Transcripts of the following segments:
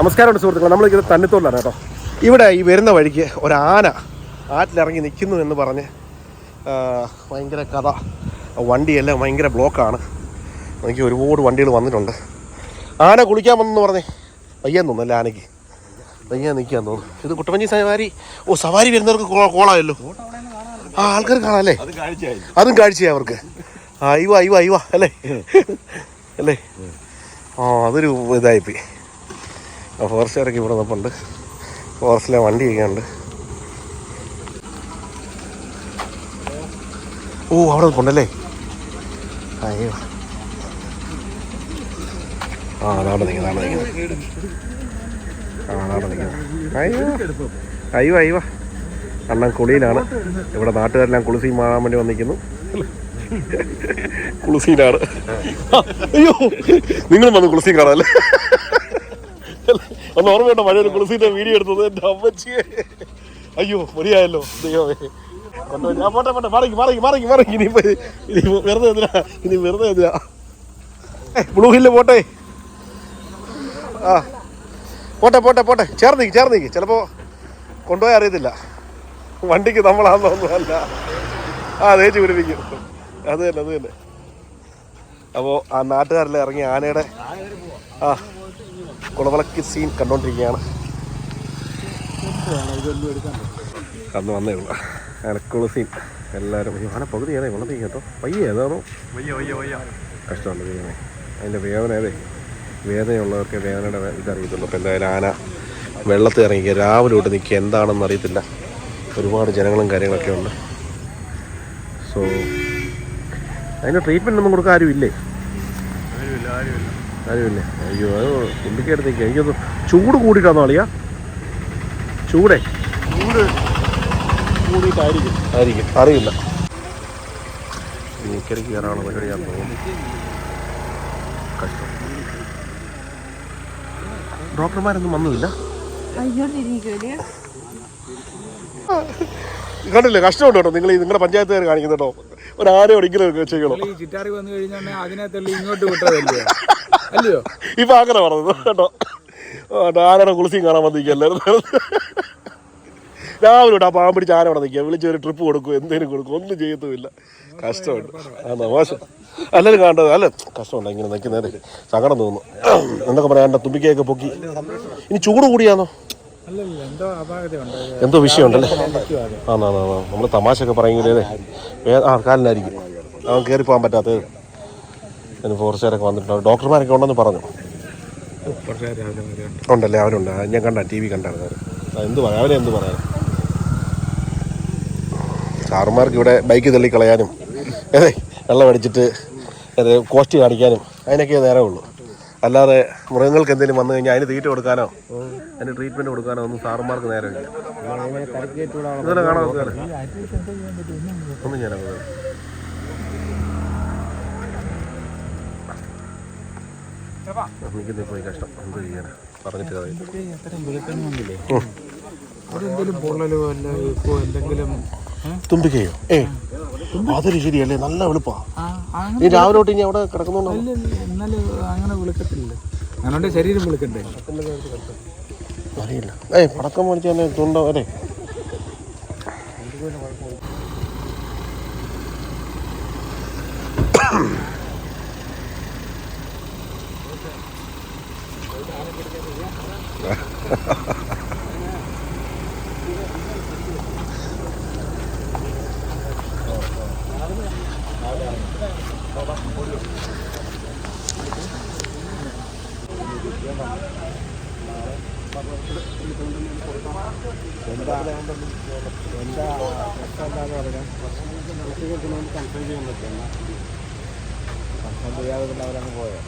നമസ്കാരമുണ്ട് സുഹൃത്തുക്കളെ. നമ്മളിത് തന്നിത്തോണ്ടാണ് കേട്ടോ. ഇവിടെ ഈ വരുന്ന വഴിക്ക് ഒരാന ആറ്റിലിറങ്ങി നിൽക്കുന്നു എന്ന് പറഞ്ഞ് ഭയങ്കര കഥ. വണ്ടിയെല്ലാം ഭയങ്കര ബ്ലോക്കാണ്. എനിക്ക് ഒരുപാട് വണ്ടികൾ വന്നിട്ടുണ്ട്. ആന കുളിക്കാൻ വന്നെന്ന് പറഞ്ഞേ വയ്യാൻ തോന്നുന്നു ആനയ്ക്ക്? വയ്യാൻ നിൽക്കാൻ തോന്നുന്നു. ഇത് കുട്ടപ്പഞ്ചി സവാരി. ഓ സവാരി വരുന്നവർക്ക് കോ- കോളായല്ലോ. ആ ആൾക്കാർ കാണാം അത് കാഴ്ചയായി കാഴ്ചയാണ് അവർക്ക്. ആ അയ്യോ അയ്യോ അയ്യോ അല്ലേ? അല്ലേ? ആ അതൊരു ഇതായിപ്പോയി. ഫോറസ്റ്റുകാരൊക്കെ ഇവിടെ നിൽപ്പുണ്ട് ഫോറസ്റ്റിലെ വണ്ടിയൊക്കെ ഉണ്ട്. ഓ അവിടെ നിൽപ്പുണ്ടല്ലേ അയ്യോ. ആ അതാണ് നിൽക്കുന്നത് അതാണ് നിൽക്കുന്നത് ആ അതാണ് നിൽക്കുന്നത് അയ്യോ. അയ്യോ അയ്യോ. അണ്ണൻ കുളിയിലാണ്. ഇവിടെ നാട്ടുകാരെല്ലാം കുളിസി മാറാൻ വേണ്ടി വന്നിരിക്കുന്നു. കുളിസീനാണ്. അയ്യോ. നിങ്ങളും വന്ന് കുളിസി കാണാല്ലേ ഒന്ന് ഓർമ്മയുണ്ടോ മഴ കുളിസിന്റെ വീഡിയോ എടുത്തത്? എന്റെ അമ്മച്ചിയെ. അയ്യോ മതിയായല്ലോ. ദൈവമേ. പോട്ടെ പോട്ടെ. പോട്ടെ. ചേർന്നിക്ക് ചേർന്നിക്ക് ചിലപ്പോ കൊണ്ടുപോയി അറിയത്തില്ല. വണ്ടിക്ക് നമ്മളാണെന്നൊന്നുമല്ല ആ തേച്ച് പിടിപ്പിക്കും. അത് തന്നെ അത് തന്നെ. അപ്പോ ആ നാട്ടുകാരെല്ലാം ഇറങ്ങി ആനയുടെ ആ. കുളവിളക്ക് സീൻ കണ്ടോണ്ടിരിക്കുകയാണ്. അന്ന് വന്നേ ഉള്ളൂ. അനക്കുള സീൻ. എല്ലാവരും അയ്യോ ആന പകുതി ഏതാ വെള്ളത്തിൽ കേട്ടോ. പയ്യ ഏതാണോ? കഷ്ടമുണ്ട് ദൈവമേ. അതിന്റെ വേദന ഏതേ വേദനയുള്ളവർക്ക് വേദനയുടെ ഇതറിയത്തുള്ളൂ. അപ്പോൾ എന്തായാലും ആന വെള്ളത്തിൽ ഇറങ്ങിക്കുക രാവിലെ തൊട്ട് നിൽക്കുക. എന്താണെന്ന് അറിയത്തില്ല. ഒരുപാട് ജനങ്ങളും കാര്യങ്ങളൊക്കെ ഉണ്ട്. സോ അതിന് ട്രീറ്റ്മെന്റ് ഒന്നും കൊടുക്കാൻ ആരും ഇല്ലേ ആരുമില്ല ആരുമില്ല. ആരുമില്ലേ അയ്യോ അത് തുമ്പിക്കടുത്ത് നിൽക്കുക എനിക്കൊന്ന് ചൂട് കൂടിയിട്ടാണോ അളിയാ ചൂടേ. ചൂട് കൂടിയിട്ടായിരിക്കും. ആയിരിക്കും. അറിയില്ല. നീക്കരയ്ക്ക് കയറാനുള്ള പരിപാടിയാന്ന് തോന്നുന്നു. കഷ്ടം. ഡോക്ടർമാരൊന്നും വന്നതില്ല? കണ്ടില്ലേ? കഷ്ടമുണ്ട് കേട്ടോ. നിങ്ങൾ നിങ്ങളുടെ പഞ്ചായത്തുകാർ കാണിക്കുന്നുണ്ടോ? ഒരു ആനയോട് ഇങ്ങനെ ചെയ്യണം ഈ ചിറ്റാറി വന്നു കഴിഞ്ഞാൽ അതിനകത്തുള്ള ഇങ്ങോട്ട് വിട്ടതല്ലയോ അല്ലയോ? ഇപ്പൊ അങ്ങനെ പറഞ്ഞത്. കേട്ടോ. ആ, ആനയുടെ കുളിസിയും കാണാൻ വന്നിരിക്കല്ലായിരുന്നു രാവിലെ തൊട്ട് ആ പാമ്പ് പിടിച്ച് ആന അവിടെ നിൽക്കുക വിളിച്ച് ഒരു ട്രിപ്പ് കൊടുക്കും. എന്തേലും കൊടുക്കും. ഒന്നും ചെയ്യത്തുമില്ല. കഷ്ടമുണ്ട്. ആ മോശം. എല്ലാവരും കാണേണ്ടത് അല്ലേ കഷ്ടമുണ്ട്. ഇങ്ങനെ നിൽക്കുന്നത് സങ്കടം തോന്നുന്നു. എന്തൊക്കെ പറയാൻ തുമ്പിക്കയൊക്കെ പൊക്കി. ഇനി ചൂട് കൂടിയാന്നോ? എന്തോ വിഷയമുണ്ടല്ലേ? ആണോ നമ്മൾ തമാശയൊക്കെ ഒക്കെ വേ ആ കാലിനായിരിക്കും. അവൻ കയറി പോകാൻ പറ്റാത്തത്. അതിന് ഫോറസ്റ്റുകാരൊക്കെ വന്നിട്ടുണ്ട്. ഡോക്ടർമാരൊക്കെ ഉണ്ടെന്ന് പറഞ്ഞു? ഉണ്ടല്ലേ? അവരുണ്ട്. ഞാൻ കണ്ട ടി വി കണ്ടായിരുന്നു അവർ എന്ത് പറയാം? അവരെ എന്ത് പറയാൻ സാറുമാർക്ക് ഇവിടെ ബൈക്ക് തള്ളിക്കളയാനും അതെ വെള്ളം അടിച്ചിട്ട് അതെ കോസ്റ്റ് കാണിക്കാനും അതിനൊക്കെ നേരമേ ഉള്ളൂ. അല്ലാതെ മൃഗങ്ങൾക്ക് എന്തെങ്കിലും വന്നു കഴിഞ്ഞാൽ അതിന് തീറ്റ കൊടുക്കാനോ അതിന് ട്രീറ്റ്മെന്റ് കൊടുക്കാനോ ഒന്നും സാറുമാർക്ക് നേരമില്ല. ഒന്നും ഞാൻ എനിക്കിന്ന് പോയി കഷ്ടം. എന്ത് ചെയ്യാനാ? പറഞ്ഞിട്ട്? തുമ്പിക്കയോ? ഏ അതൊരു ശരിയല്ലേ? നല്ല വെളുപ്പാ. നീ രാവിലെ തൊട്ട് ഇനി അവിടെ കിടക്കുന്നുണ്ടോ? എന്നാലും അങ്ങനെ വിളിക്കത്തില്ല. അങ്ങനെ ശരീരം വിളിക്കണ്ടേ? അറിയില്ല. ഏ പടക്കം മേടിച്ച് തന്നെ തുണ്ടോ? അല്ലേ എന്താ എന്താ എന്താന്ന് പറയാം കൺസേൺ ചെയ്യാൻ പറ്റില്ല കൺസേൺ ചെയ്യാതെ പിന്നെ അവരങ്ങ് പോയോ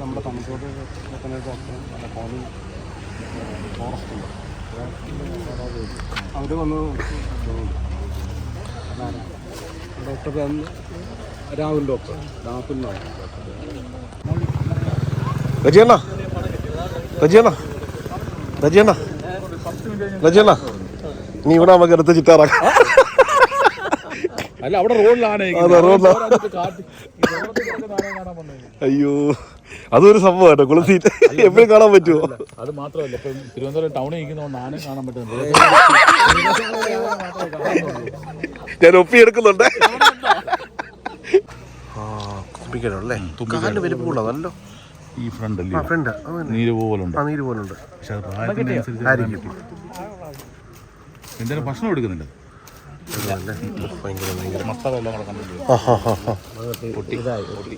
നമ്മുടെ തണുപ്പോട്ട് നല്ല കോണി ഫോറസ്റ്റ് ഉണ്ട് അവർ വന്ന് ഡോക്ടർ രാഹുൽ ഡോക്ടർ രാഹുൽ രജിയണ്ണ രജിയണ്ണ രജിയണ്ണ രജിയണ്ണ നീ ഇവിടെ നമുക്ക് എടുത്ത് ചിറ്റാറാക്കാം. അല്ല അവിടെ റോഡിലാണ്. അയ്യോ. അതൊരു സംഭവം കേട്ടോ സീറ്റ്. എപ്പോഴും കാണാൻ പറ്റുമോ അത് മാത്രമല്ല ഇപ്പം തിരുവനന്തപുരം ടൗണിൽ നിൽക്കുന്ന ആനയും കാണാൻ പറ്റുന്നുണ്ട്. ഞാൻ ഒപ്പി എടുക്കുന്നുണ്ട്. ആ തുമ്പിക്കല്ലേ കാലിന് വലിപ്പമുള്ള ഈ ഫ്രണ്ട് അല്ലേ? ഫ്രണ്ട് നീര് പോലുണ്ട്. ആ നീര് പോലുണ്ട്. പക്ഷെ അത് പ്രായത്തിനനുസരിച്ച് ആയിരിക്കും. എന്തായാലും ഭക്ഷണം എടുക്കുന്നില്ല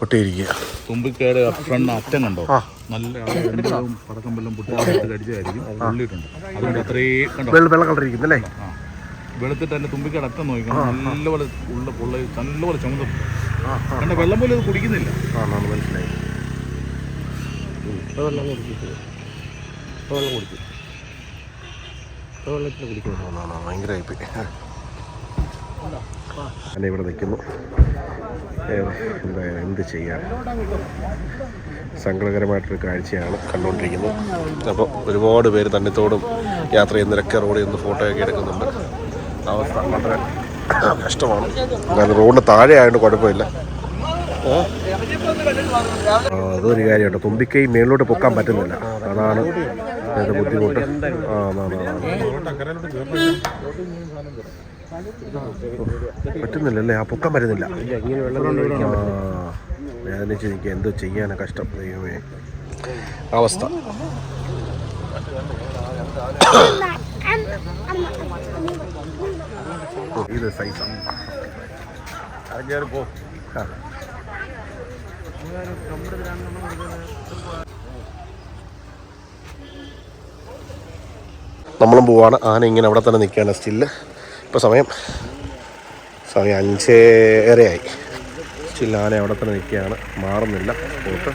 പൊട്ടിയിരിക്കുക. തുമ്പിക്കേട് ഫ്രണ്ട് അറ്റം കണ്ടോ? നല്ല പടക്കം വെല്ലം ഉള്ളിട്ടുണ്ട് അതുകൊണ്ട് അത്രയും കണ്ടോ? വെള്ള വെളുത്തിട്ട് അതിന്റെ തുമ്പിക്കേട് അറ്റം നോക്കണം നല്ലപോലെ ഉള്ള പൊള്ള നല്ലപോലെ ചുമതല കണ്ട വെള്ളം പോലും ഇത് കുടിക്കുന്നില്ല. മനസ്സിലായി. വെള്ളം കുടിക്കും വെള്ളം കുടിക്കും വെള്ളത്തിൽ കുടിക്കുന്നു. ഭയങ്കരമായിപ്പോയി. ഞാൻ ഇവിടെ നിൽക്കുന്നു. എന്താ എന്ത് ചെയ്യാൻ? സങ്കടകരമായിട്ടൊരു കാഴ്ചയാണ് കണ്ടുകൊണ്ടിരിക്കുന്നത്. അപ്പോൾ ഒരുപാട് പേര് തന്നെത്തോടും യാത്ര ചെയ്യുന്നവരൊക്കെ റോഡിൽ നിന്ന് ഫോട്ടോയൊക്കെ എടുക്കുന്നുണ്ട്. അവസ്ഥ വളരെ കഷ്ടമാണ്. എന്നാലും റോഡിന് താഴെ ആയതുകൊണ്ട് കുഴപ്പമില്ല. അതൊരു കാര്യമുണ്ട്. തുമ്പിക്കൈ മേളിലോട്ട് പൊക്കാൻ പറ്റുന്നില്ല. അതാണ് ബുദ്ധിമുട്ട്. ആ പറ്റുന്നില്ലല്ലേ? ആ പൊക്കം വരുന്നില്ല. വേദനിച്ച് എനിക്ക് എന്തോ ചെയ്യാനാ കഷ്ടം. ദൈവമേ. അവസ്ഥ. ഇത് സൈസാണ് നമ്മളും പോവാണ്. ആന ഇങ്ങനെ അവിടെ തന്നെ നിൽക്കുകയാണ്. സ്റ്റില്ല് ഇപ്പോൾ സമയം സമയം അഞ്ച് ഏറെയായി. ആന അവിടെ തന്നെ നിൽക്കുകയാണ്. മാറുന്നില്ല. പോട്ട്.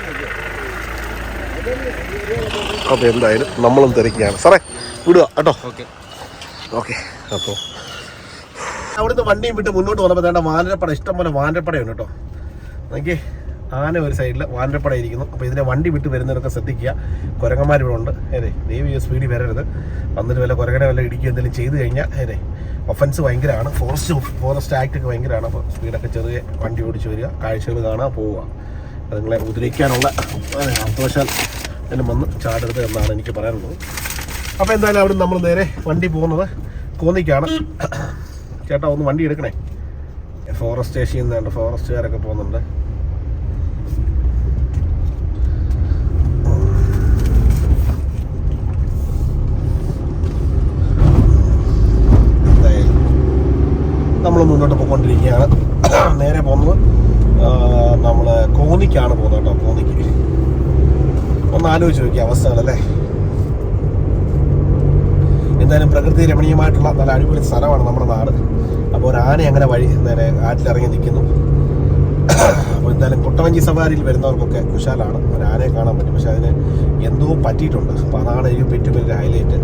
അപ്പോൾ എന്തായാലും നമ്മളും തിരക്കുകയാണ് സാറേ വിടുക കേട്ടോ. ഓക്കെ. ഓക്കെ അപ്പോൾ അവിടുന്ന് വണ്ടിയും വിട്ട് മുന്നോട്ട് വന്നപ്പോൾ വേണ്ട വാനരപ്പട ഇഷ്ടം പോലെ വാനരപ്പടയുണ്ട് കേട്ടോ. നോക്കിയേ. ആന ഒരു സൈഡിൽ വാനരപ്പടയിരിക്കുന്നു. അപ്പോൾ ഇതിനെ വണ്ടി വിട്ട് വരുന്നവരൊക്കെ ശ്രദ്ധിക്കുക. കുരങ്ങന്മാർ ഇവിടെ ഉണ്ട്. ദൈവം സ്പീഡിൽ വരരുത്. വന്നിട്ട് വല്ല കുരങ്ങനെ വല്ല ഇടിക്കുക എന്തെങ്കിലും ചെയ്ത് കഴിഞ്ഞാൽ ഏതെ ഒഫൻസ് ഭയങ്കരമാണ്. ഫോറസ്റ്റ് ഫോറസ്റ്റ് ആക്ട് ഒക്കെ ഭയങ്കരമാണ്. അപ്പോൾ സ്പീഡൊക്കെ ചെറിയ വണ്ടി ഓടിച്ച് വരിക. കാഴ്ചകൾ കാണാൻ പോവുക. അത് നിങ്ങളെ ഉപദ്രവിക്കാനുള്ള അർത്ഥവശാൽ എല്ലാം വന്ന് ചാടരുത് എന്നാണ് എനിക്ക് പറയാനുള്ളത്. അപ്പോൾ എന്തായാലും അവിടെ നമ്മൾ നേരെ വണ്ടി പോകുന്നത് കോന്നിക്കാണ്. ചേട്ടാ ഒന്ന് വണ്ടി എടുക്കണേ. ഫോറസ്റ്റ് സ്റ്റേഷനിൽ നിന്നുണ്ട് ഫോറസ്റ്റുകാരൊക്കെ പോകുന്നുണ്ട് എന്തായാലും നമ്മൾ മുന്നോട്ട് പോയിക്കൊണ്ടിരിക്കുകയാണ്. നേരെ പോകുന്നത് നമ്മൾ കോന്നിക്കാണ് പോകുന്നത് കേട്ടോ കോന്നിക്ക്. ഒന്ന് ആലോചിച്ച് നോക്കിയ അവസ്ഥകളല്ലേ. എന്തായാലും പ്രകൃതി രമണീയമായിട്ടുള്ള നല്ല അടിപൊളി സ്ഥലമാണ് നമ്മുടെ നാട്. അപ്പോൾ ഒരു ആന അങ്ങനെ വഴി നേരെ ആറ്റിലിറങ്ങി നിൽക്കുന്നു. അപ്പോൾ എന്തായാലും കുട്ടവഞ്ചി സവാരിയിൽ വരുന്നവർക്കൊക്കെ കുശാലാണ്. ഒരു ആനയെ കാണാൻ പറ്റും. പക്ഷെ അതിന് എന്തോ പറ്റിയിട്ടുണ്ട്. അപ്പോൾ അതാണ് ഒരു ഏറ്റവും വലിയ ഹൈലൈറ്റ്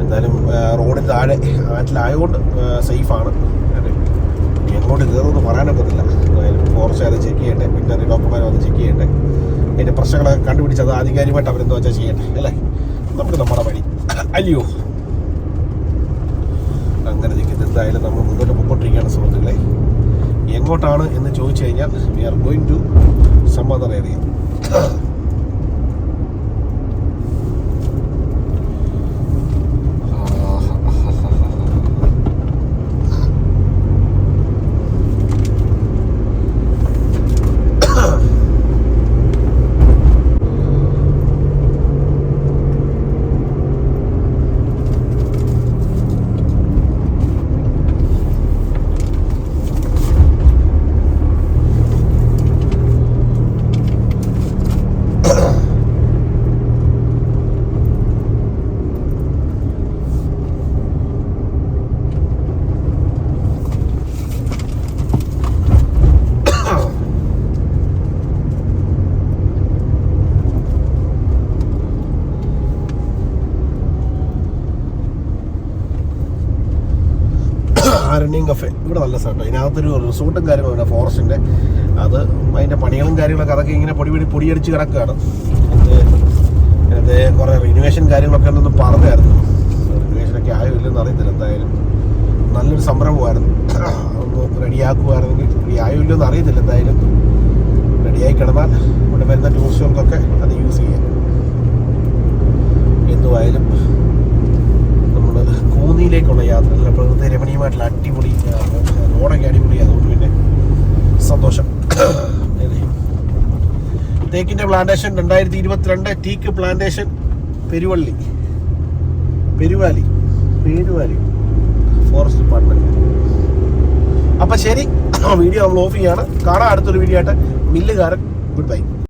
എന്തായാലും റോഡിന് താഴെ ആറ്റിലായതുകൊണ്ട് സേഫാണ് അതെ കയറുമെന്ന് പറയാനും പറ്റില്ല എന്തായാലും ഫോറസ്റ്റ് അത് ചെക്ക് ചെയ്യട്ടെ വെറ്ററി ഡോക്ടർമാർ വന്ന് ചെക്ക് ചെയ്യട്ടെ. അതിന്റെ പ്രശ്നങ്ങളൊക്കെ കണ്ടുപിടിച്ച് അത് ആധികാരികമായിട്ട് അവരെന്തോ വെച്ചാൽ ചെയ്യട്ടെ അല്ലേ? നമുക്ക് നമ്മുടെ വഴി. അല്ലയോ അങ്ങനെ നിൽക്കുന്നത് എന്തായാലും നമ്മൾ മുന്നോട്ട് പോയിക്കൊണ്ടിരിക്കുകയാണ് സുഹൃത്തുക്കളെ. എങ്ങോട്ടാണ് എന്ന് ചോദിച്ചു കഴിഞ്ഞാൽ we are going to some other area running cafe. ഇവിടെ നല്ല സ്ഥലം ഇതിനകത്തൊരു റിസോർട്ടും കാര്യങ്ങളും ഫോറസ്റ്റിന്റെ അത് അതിന്റെ പണികളും കാര്യങ്ങളൊക്കെ അതൊക്കെ ഇങ്ങനെ പൊടി പൊടി പൊടിയടിച്ച് കിടക്കുകയാണ്. അതേ കുറേ റിനുവേഷൻ കാര്യങ്ങളൊക്കെ ഉണ്ടെന്ന് പറഞ്ഞായിരുന്നു. റിനുവേഷനൊക്കെ ആയോ ഇല്ലെന്ന് അറിയത്തില്ല എന്തായാലും. നല്ലൊരു സംരംഭമായിരുന്നു. അതൊന്ന് റെഡിയാക്കുമായിരുന്നെങ്കിൽ റെഡി ആയോ ഇല്ലെന്ന് അറിയത്തില്ല എന്തായാലും. റെഡിയായി കിടന്നാൽ ഇവിടെ വരുന്ന ടൂറിസ്റ്റുകൾക്കൊക്കെ അത് യൂസ് ചെയ്യാം. എന്തുമായാലും നമ്മൾ കൂന്നിയിലേക്കുള്ള യാത്ര പ്രകൃതി രമണീയമായിട്ടുള്ള അടിപൊളി റോഡൊക്കെ അടിപൊളി. അതുകൊണ്ട് പിന്നെ സന്തോഷം. തേക്കിന്റെ പ്ലാന്റേഷൻ രണ്ടായിരത്തി ഇരുപത്തിരണ്ട് teak plantation Peruvalli. Peruvali. Peruvali. Forest department അപ്പം ശരി വീഡിയോ നമ്മൾ ഓഫ് ചെയ്യാണ്. കാണാം അടുത്തൊരു വീഡിയോ ആയിട്ട്. മില്ലുകാരൻ ഗുഡ് ബൈ